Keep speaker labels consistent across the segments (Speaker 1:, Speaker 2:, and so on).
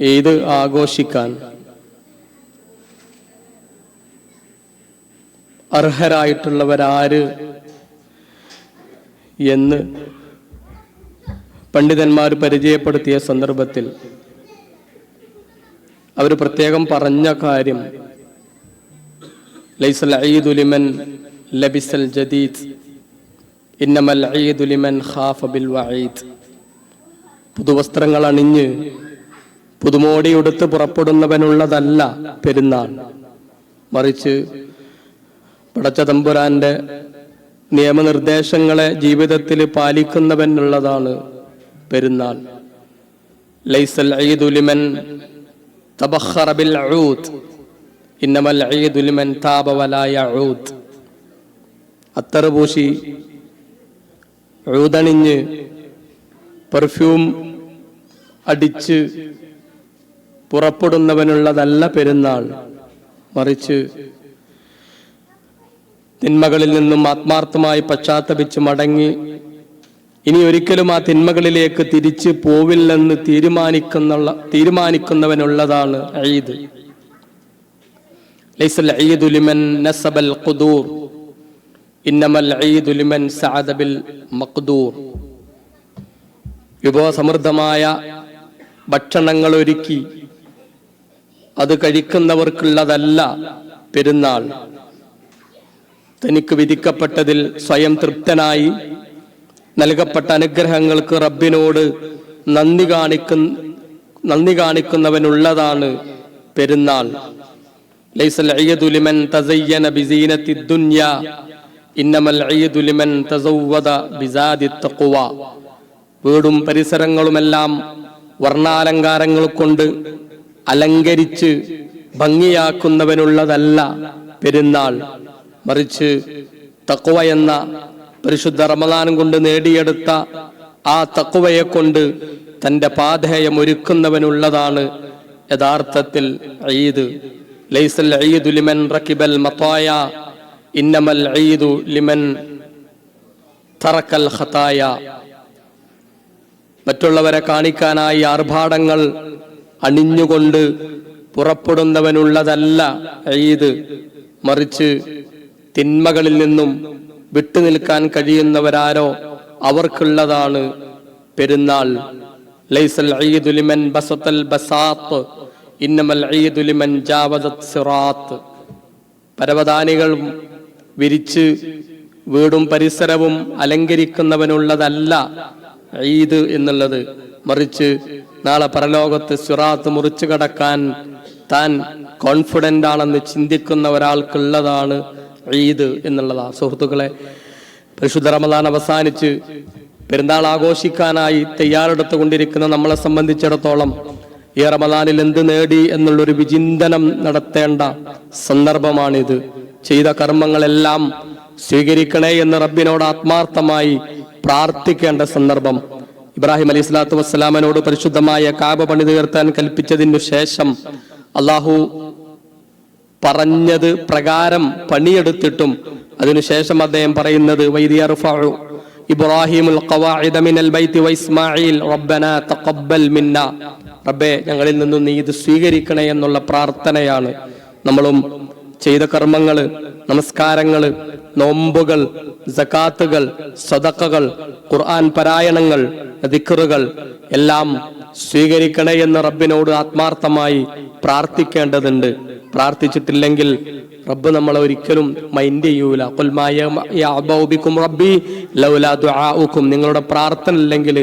Speaker 1: ഈദ് ആഘോഷിക്കാൻ? അർഹരായിട്ടുള്ളവരാര് എന്ന് പണ്ഡിതന്മാർ പരിചയപ്പെടുത്തിയ സന്ദർഭത്തിൽ അവർ പ്രത്യേകം പറഞ്ഞ കാര്യം ലൈസൽ ഈദു ലിമൻ ലബിസൽ ജദീദ് ഇന്നമൽ ഈദു ലിമൻ ഖാഫ ബിൽ വഈദ്. പുതുവസ്ത്രങ്ങൾ അണിഞ്ഞ് പുതുമോടിയുടുത്ത് പുറപ്പെടുന്നവനുള്ളതല്ല പെരുന്നാൾ. മറിച്ച് പടച്ച തമ്പുരാന്റെ നിയമനിർദ്ദേശങ്ങളെ ജീവിതത്തിൽ പാലിക്കുന്നവനുള്ളതാണ് പെരുന്നാൾ. ലൈസൽ ഈദുലിമൻ തബഖറ ബിൽ പെർഫ്യൂം അടിച്ച് പുറപ്പെടുന്നവനുള്ളതല്ല പെരുന്നാൾ. മറിച്ച് തിന്മകളിൽ നിന്നും ആത്മാർത്ഥമായി പശ്ചാത്തപിച്ച് മടങ്ങി ഇനി ഒരിക്കലും ആ തിന്മകളിലേക്ക് തിരിച്ച് പോവില്ലെന്ന് തീരുമാനിക്കുന്ന തീരുമാനിക്കുന്നവനുള്ളതാണ് ഈദ്. ലൈസൽ ലിമൻ നസബൽ ലിമൻ വിഭവസമൃദ്ധമായ ഭക്ഷണങ്ങൾ ഒരുക്കി അത് കഴിക്കുന്നവർക്കുള്ളതല്ല. പെരുന്നാൾ. തനിക്ക് വിധിക്കപ്പെട്ടതിൽ സ്വയം തൃപ്തനായി നൽകപ്പെട്ട അനുഗ്രഹങ്ങൾക്ക് റബ്ബിനോട് നന്ദി കാണിക്കുന്ന നന്ദി കാണിക്കുന്നവനുള്ളതാണ് പെരുന്നാൾ. വീടും പരിസരങ്ങളുമെല്ലാം വർണാലങ്കാരങ്ങൾ കൊണ്ട് അലങ്കരിച്ച് ഭംഗിയാക്കുന്നവനുള്ളതല്ല പെരുന്നാൾ. മറിച്ച് തക്കുവ എന്ന പരിശുദ്ധ റമദാനം കൊണ്ട് നേടിയെടുത്ത ആ തക്കുവയെ കൊണ്ട് തന്റെ പാധേയം ഒരുക്കുന്നവനുള്ളതാണ് യഥാർത്ഥത്തിൽ ഈദ്. ലൈസൽ ഈദു ലിമൻ റക്കിബൽ മത്തായ ഇന്നമൽ ഈദു ലിമൻ തറക്കൽ ഹത്തായ മറ്റുള്ളവരെ കാണിക്കാനായി ആർഭാടങ്ങൾ അണിഞ്ഞുകൊണ്ട് പുറപ്പെടുന്നവനുള്ളതല്ല ഈദ്. മറിച്ച് തിന്മകളിൽ നിന്നും വിട്ടുനിൽക്കാൻ കഴിയുന്നവരാരോ അവർക്കുള്ളതാണ് പെരുന്നാൾ. ലൈസൽ ഈദുലിമൻ ബസത്തൽ ബസാത്ത് ഇന്നമൽ ഈദുലിമൻ ജാവദത് സിറാത്ത്. പരവതാനികളും വിരിച്ച് വീടും പരിസരവും അലങ്കരിക്കുന്നവനുള്ളതല്ല ഈദ് എന്നുള്ളത്. മറിച്ച് നാളെ പരലോകത്ത് സുറാത്ത് മുറിച്ചു കടക്കാൻ താൻ കോൺഫിഡന്റ് ആണെന്ന് ചിന്തിക്കുന്ന ഒരാൾക്കുള്ളതാണ് ഈദ് എന്നുള്ളതാണ് സുഹൃത്തുക്കളെ പരിശുദ്ധ റമദാൻ അവസാനിച്ച് പെരുന്നാൾ ആഘോഷിക്കാനായി തയ്യാറെടുത്തുകൊണ്ടിരിക്കുന്ന നമ്മളെ സംബന്ധിച്ചിടത്തോളം ഈ റമദാനിൽ എന്ത് നേടി എന്നുള്ളൊരു വിചിന്തനം നടത്തേണ്ട സന്ദർഭമാണിത്. ചെയ്ത കർമ്മങ്ങളെല്ലാം സ്വീകരിക്കണേ എന്ന് റബ്ബിനോട് ആത്മാർത്ഥമായി പ്രാർത്ഥിക്കേണ്ട സന്ദർഭം ഇബ്രാഹിം അലൈഹി സ്വലാത്തു വസ്സലാമനോട് പരിശുദ്ധമായ കാബ പണി തീർത്താൻ കൽപ്പിച്ചതിനു ശേഷം അള്ളാഹു പറഞ്ഞത് പ്രകാരം പണിയെടുത്തിട്ടും അതിനുശേഷം അദ്ദേഹം പറയുന്നത് വൈദിയർഫഉ ഇബ്രാഹിമുൽ മിനൽ തഖബ്ബൽ റബ്ബേ ഞങ്ങളിൽ നിന്നും നീ ഇത് സ്വീകരിക്കണേ എന്നുള്ള പ്രാർത്ഥനയാണ് നമ്മളും ചെയ്ത കർമ്മങ്ങൾ നമസ്കാരങ്ങൾ നോമ്പുകൾ സകാത്തുകൾ സദക്കകൾ ഖുർആൻ പാരായണങ്ങൾ ദിക്കറുകൾ എല്ലാം സ്വീകരിക്കണേ എന്ന് റബ്ബിനോട് ആത്മാർത്ഥമായി പ്രാർത്ഥിക്കേണ്ടതുണ്ട്. പ്രാർത്ഥിച്ചിട്ടില്ലെങ്കിൽ റബ്ബ് നമ്മളെ ഒരിക്കലും മൈൻഡ് ചെയ്യൂല. ഖുൽ മാ യഅബഉ ബിക്കും റബ്ബി ലൗലാ നിങ്ങളുടെ പ്രാർത്ഥന ഇല്ലെങ്കിൽ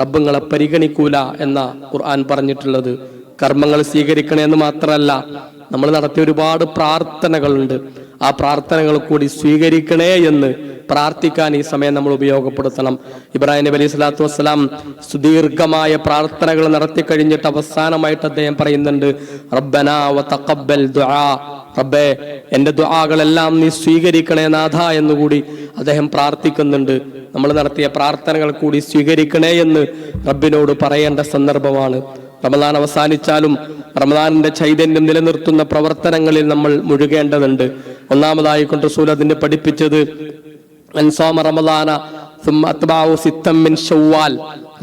Speaker 1: റബ്ബ് പരിഗണിക്കൂല എന്ന ഖുർആൻ പറഞ്ഞിട്ടുള്ളത്. കർമ്മങ്ങൾ സ്വീകരിക്കണമെന്ന് മാത്രമല്ല നമ്മൾ നടത്തിയ ഒരുപാട് പ്രാർത്ഥനകളുണ്ട്. ആ പ്രാർത്ഥനകൾ കൂടി സ്വീകരിക്കണേ എന്ന് പ്രാർത്ഥിക്കാൻ ഈ സമയം നമ്മൾ ഉപയോഗപ്പെടുത്തണം. ഇബ്രാഹിം നബി അലൈഹി സ്വലാത്തു വസ്സലാം സുദീർഘമായ പ്രാർത്ഥനകൾ നടത്തി കഴിഞ്ഞിട്ട് അവസാനമായിട്ട് അദ്ദേഹം പറയുന്നുണ്ട് റബ്ബനാ ദുആ. റബ്ബേ എന്റെ ദുആകളെല്ലാം നീ സ്വീകരിക്കണേ നാഥ എന്നുകൂടി അദ്ദേഹം പ്രാർത്ഥിക്കുന്നുണ്ട്. നമ്മൾ നടത്തിയ പ്രാർത്ഥനകൾ കൂടി സ്വീകരിക്കണേ എന്ന് റബ്ബിനോട് പറയേണ്ട സന്ദർഭമാണ്. റമദാൻ അവസാനിച്ചാലും റമദാനിന്റെ ചൈതന്യം നിലനിർത്തുന്ന പ്രവർത്തനങ്ങളിൽ നമ്മൾ മുഴുകേണ്ടതുണ്ട്. ഒന്നാമതായി കൊണ്ട് റസൂൽ അതിന്റെ പഠിപ്പിച്ചത് അൻസാമ റമദാന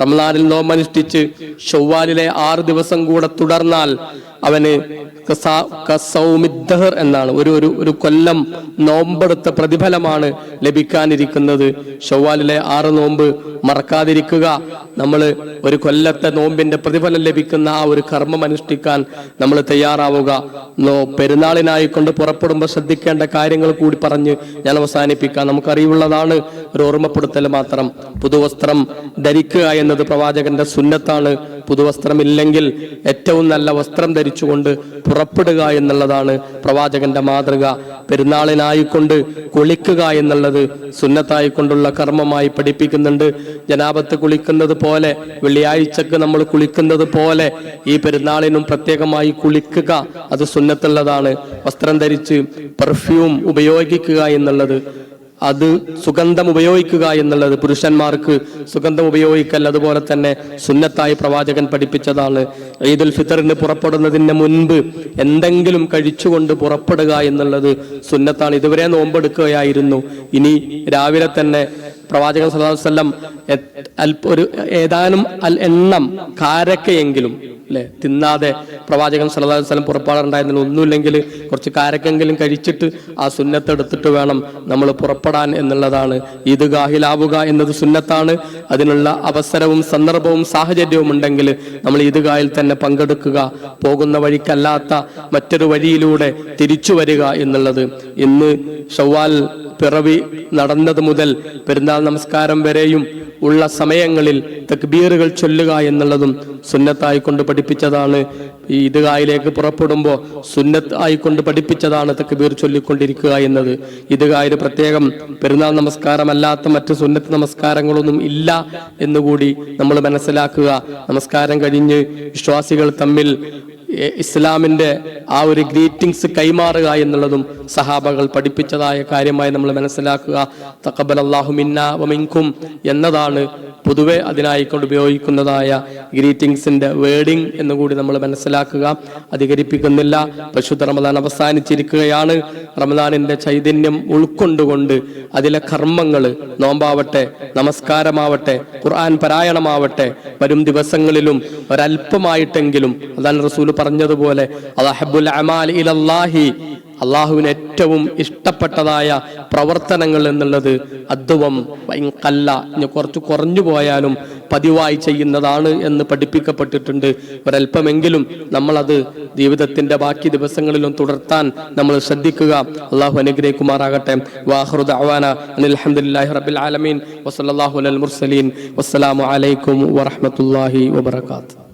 Speaker 1: റംലാനിൽ നോമനുഷ്ഠിച്ച് ഷവ്വാലിലെ ആറ് ദിവസം കൂടെ തുടർന്നാൽ അവന് കസാ- കസൗമിദ്ദഹർ എന്നാണ് ഒരു ഒരു ഒരു കൊല്ലം നോമ്പെടുത്ത പ്രതിഫലമാണ് ലഭിക്കാനിരിക്കുന്നത്. ഷവ്വാലിലെ ആറ് നോമ്പ് മറക്കാതിരിക്കുക. നമ്മൾ ഒരു കൊല്ലത്തെ നോമ്പിന്റെ പ്രതിഫലം ലഭിക്കുന്ന ആ ഒരു കർമ്മം അനുഷ്ഠിക്കാൻ നമ്മൾ തയ്യാറാവുക. നോ പെരുന്നാളിനായി കൊണ്ട് പുറപ്പെടുമ്പോൾ ശ്രദ്ധിക്കേണ്ട കാര്യങ്ങൾ കൂടി പറഞ്ഞ് ഞാൻ അവസാനിപ്പിക്കാം. നമുക്കറിവുള്ളതാണ് ഒരു ഓർമ്മപ്പെടുത്തൽ മാത്രം. പുതുവസ്ത്രം ധരിക്കുക എന്നത് പ്രവാചകന്റെ സുന്നത്താണ്. പുതുവസ്ത്രമില്ലെങ്കിൽ ഏറ്റവും നല്ല വസ്ത്രം ധരിച്ചുകൊണ്ട് പുറപ്പെടുക എന്നുള്ളതാണ് പ്രവാചകന്റെ മാതൃക. പെരുന്നാളിനായിക്കൊണ്ട് കുളിക്കുക എന്നുള്ളത് സുന്നത്തായിക്കൊണ്ടുള്ള കർമ്മമായി പഠിപ്പിക്കുന്നുണ്ട്. ജനാപത്ത് കുളിക്കുന്നത് പോലെ വെള്ളിയാഴ്ചക്ക് നമ്മൾ കുളിക്കുന്നത് പോലെ ഈ പെരുന്നാളിനും പ്രത്യേകമായി കുളിക്കുക അത് സുന്നത്തുള്ളതാണ്. വസ്ത്രം ധരിച്ച് പെർഫ്യൂം ഉപയോഗിക്കുക എന്നുള്ളത് അത് സുഗന്ധം ഉപയോഗിക്കുക എന്നുള്ളത് പുരുഷന്മാർക്ക് സുഗന്ധം ഉപയോഗിക്കൽ അതുപോലെ തന്നെ സുന്നത്തായി പ്രവാചകൻ പഠിപ്പിച്ചതാണ്. ഈദുൽ ഫിത്തറിന് പുറപ്പെടുന്നതിന് മുൻപ് എന്തെങ്കിലും കഴിച്ചുകൊണ്ട് പുറപ്പെടുക എന്നുള്ളത് സുന്നത്താണ്. ഇതുവരെ നോമ്പെടുക്കുകയായിരുന്നു. ഇനി രാവിലെ തന്നെ പ്രവാചകൻ അല്പ- ഒരു ഏതാനും എണ്ണം കാരക്കയെങ്കിലും അല്ലെ തിന്നാതെ പ്രവാചകൻ സല്ലല്ലാഹു അലൈഹി വസല്ലം പുറപ്പാടുണ്ടായിരുന്നില്ല ഒന്നുമില്ലെങ്കിൽ കുറച്ച് കാരക്കെങ്കിലും കഴിച്ചിട്ട് ആ സുന്നത്ത് എടുത്തിട്ട് വേണം നമ്മൾ പുറപ്പെടാൻ എന്നുള്ളതാണ്. ഇത് ഗാഹിലാവുക എന്നത് സുന്നത്താണ്. അതിനുള്ള അവസരവും സന്ദർഭവും സാഹചര്യവും ഉണ്ടെങ്കിൽ നമ്മൾ ഈദ്ഗാഹിൽ തന്നെ പങ്കെടുക്കുക. പോകുന്ന വഴിക്കല്ലാത്ത മറ്റൊരു വഴിയിലൂടെ തിരിച്ചു വരിക എന്നുള്ളത്. ഇന്ന് ഷവ്വാൽ പിറവി നടന്നത് മുതൽ പെരുന്നാൾ നമസ്കാരം വരെയും ഉള്ള സമയങ്ങളിൽ തക്ബീറുകൾ ചൊല്ലുക എന്നുള്ളതും സുന്നത്തായി കൊണ്ട് പഠിപ്പിച്ചതാണ്. ഈ ഇതുകായിലേക്ക് പുറപ്പെടുമ്പോൾ സുന്നത്തായി കൊണ്ട് പഠിപ്പിച്ചതാണ് തക്ബീർ ചൊല്ലിക്കൊണ്ടിരിക്കുക എന്നത്. ഇതുകായിൽ പ്രത്യേകം പെരുന്നാൾ നമസ്കാരമല്ലാത്ത മറ്റ് സുന്നത്ത് നമസ്കാരങ്ങളൊന്നും ഇല്ല എന്നുകൂടി നമ്മൾ മനസ്സിലാക്കുക. നമസ്കാരം കഴിഞ്ഞ് വിശ്വാസികൾ തമ്മിൽ ഇസ്ലാമിന്റെ ആ ഒരു ഗ്രീറ്റിംഗ്സ് കൈമാറുക എന്നുള്ളതും സഹാബകൾ പഠിപ്പിച്ചതായ കാര്യമായി നമ്മൾ മനസ്സിലാക്കുക. തക്കബൽ അള്ളാഹു മിന്ന എന്നതാണ് പൊതുവെ അതിനായിക്കൊണ്ട് ഉപയോഗിക്കുന്നതായ ഗ്രീറ്റിംഗ്സിന്റെ വേർഡിംഗ് എന്നുകൂടി നമ്മൾ മനസ്സിലാക്കുക. അധികരിപ്പിക്കുന്നില്ല. പരിശുദ്ധ റമദാൻ അവസാനിച്ചിരിക്കുകയാണ്. റമദാനിന്റെ ചൈതന്യം ഉൾക്കൊണ്ടുകൊണ്ട് അതിലെ കർമ്മങ്ങൾ നോമ്പാവട്ടെ നമസ്കാരമാവട്ടെ ഖുർആൻ പാരായണമാവട്ടെ വരും ദിവസങ്ങളിലും ഒരല്പമായിട്ടെങ്കിലും അതാണ് റസൂൽ പറഞ്ഞതുപോലെ അഹബുൽ ഇലല്ലാഹി അള്ളാഹുവിന് ഏറ്റവും ഇഷ്ടപ്പെട്ടതായ പ്രവർത്തനങ്ങൾ എന്നുള്ളത് അദ്വം കല്ല കുറച്ച് കുറഞ്ഞു പോയാലും പതിവായി ചെയ്യുന്നതാണ് എന്ന് പഠിപ്പിക്കപ്പെട്ടിട്ടുണ്ട്. ഒരല്പമെങ്കിലും നമ്മളത് ജീവിതത്തിന്റെ ബാക്കി ദിവസങ്ങളിലും തുടർത്താൻ നമ്മൾ ശ്രദ്ധിക്കുക. അള്ളാഹു അനുഗ്രഹിക്കുമാറാകട്ടെ. വാഹൃദ് അവാന അനിൽഹമുല്ലാഹി റബിൽ ആലമീൻ. അലൽ മുർസലീൻ. വസ്സലാമു അലൈക്കും വറഹമത്തല്ലാഹി വബർക്കാത്തു